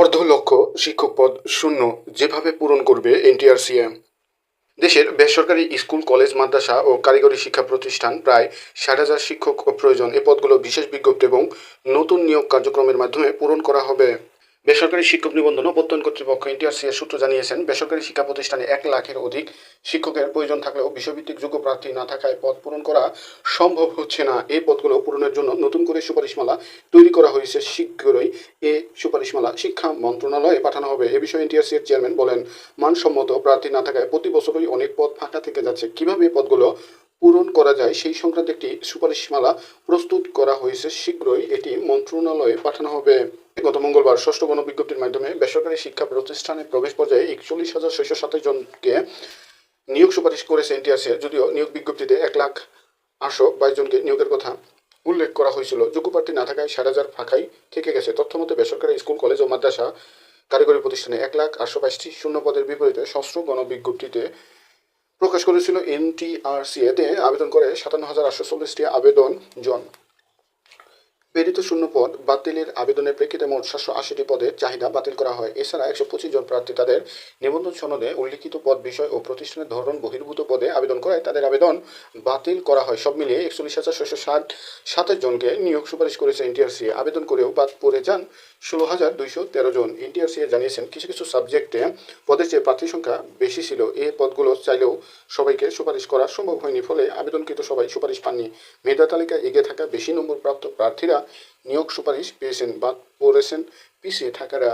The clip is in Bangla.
অর্ধ লক্ষ শিক্ষক পদ শূন্য যেভাবে পূরণ করবে এনটিআরসিএম। দেশের বেসরকারি স্কুল, কলেজ, মাদ্রাসা ও কারিগরি শিক্ষা প্রতিষ্ঠান প্রায় ষাট হাজার শিক্ষক প্রয়োজন। এ পদগুলো বিশেষ বিজ্ঞপ্তি এবং নতুন নিয়োগ কার্যক্রমের মাধ্যমে পূরণ করা হবে। বেসরকারি শিক্ষক নিবন্ধন ও কর্তৃপক্ষ এনটিআরসি এর সূত্র জানিয়েছেন, বেসরকারি শিক্ষা প্রতিষ্ঠানে এক লাখের অধিক শিক্ষকের প্রয়োজন থাকলেও বিষয়ভিত্তিক যোগ্য প্রার্থী না থাকায় পদ পূরণ করা সম্ভব হচ্ছে না। এই পদগুলো পূরণের জন্য নতুন করে সুপারিশমালা তৈরি করা হয়েছে। শীঘ্রই এ সুপারিশমালা শিক্ষা মন্ত্রণালয়ে পাঠানো হবে। এ বিষয়ে এনটিআরসি এর চেয়ারম্যান বলেন, মানসম্মত প্রার্থী না থাকায় প্রতি বছরই অনেক পদ ফাঁকা থেকে যাচ্ছে। কীভাবে এই পদগুলো পূরণ করা যায় সেই সংক্রান্ত একটি সুপারিশমালা প্রস্তুত করা হয়েছে। শীঘ্রই এটি মন্ত্রণালয়ে পাঠানো হবে। গত মঙ্গলবার ষষ্ঠ গণবিজ্ঞপ্তির মাধ্যমে বেসরকারি শিক্ষা প্রতিষ্ঠানে প্রবেশ পর্যায়ে একচল্লিশ হাজার ছয়শো সাতাশ জনকে নিয়োগ সুপারিশ করেছে এনটিআরসি যদিও নিয়োগ বিজ্ঞপ্তিতে এক লাখ আটশো বাইশ জনকে নিয়োগের কথা উল্লেখ করা হয়েছিল। যোগ্য প্রার্থী না থাকায় ষাট হাজার ফাঁকাই থেকে গেছে। তথ্যমতে বেসরকারি স্কুল, কলেজ ও মাদ্রাসা কারিগরি প্রতিষ্ঠানে এক লাখ আটশো বাইশটি শূন্য পদের বিপরীতে ষষ্ঠ গণবিজ্ঞপ্তিতে প্রকাশ করেছিল এনটিআরসি এতে আবেদন করে সাতান্ন হাজার আটশো চল্লিশটি আবেদন জন প্রেরিত শূন্য পদ বাতিলের আবেদনের প্রেক্ষিতে মোট সাতশো আশিটি পদের চাহিদা বাতিল করা হয়। এছাড়া একশো পঁচিশ জন প্রার্থী তাদের নিবন্ধন সনদে উল্লিখিত পদ বিষয় ও প্রতিষ্ঠানের ধরন বহির্ভূত পদে আবেদন করায় তাদের আবেদন বাতিল করা হয়। সব মিলিয়ে একচল্লিশ হাজার ছয়শো ষাট সাতাশ জনকে নিয়োগ সুপারিশ করেছে এনটিআরসি। আবেদন করেও বাদ পড়ে যান ষোলো হাজার দুইশো তেরো জন। এনটিআরসি জানিয়েছেন, কিছু কিছু সাবজেক্টে পদের চেয়ে প্রার্থীর সংখ্যা বেশি ছিল। এ পদগুলো চাইলেও সবাইকে সুপারিশ করা সম্ভব হয়নি, ফলে আবেদনকৃত সবাই সুপারিশ পাননি। মেধা তালিকায় এগিয়ে থাকা বেশি নম্বর প্রাপ্ত প্রার্থীরা নিয়োগ সুপারিশ পেয়েছেন বা পড়েছেন পিছিয়ে থাকারা।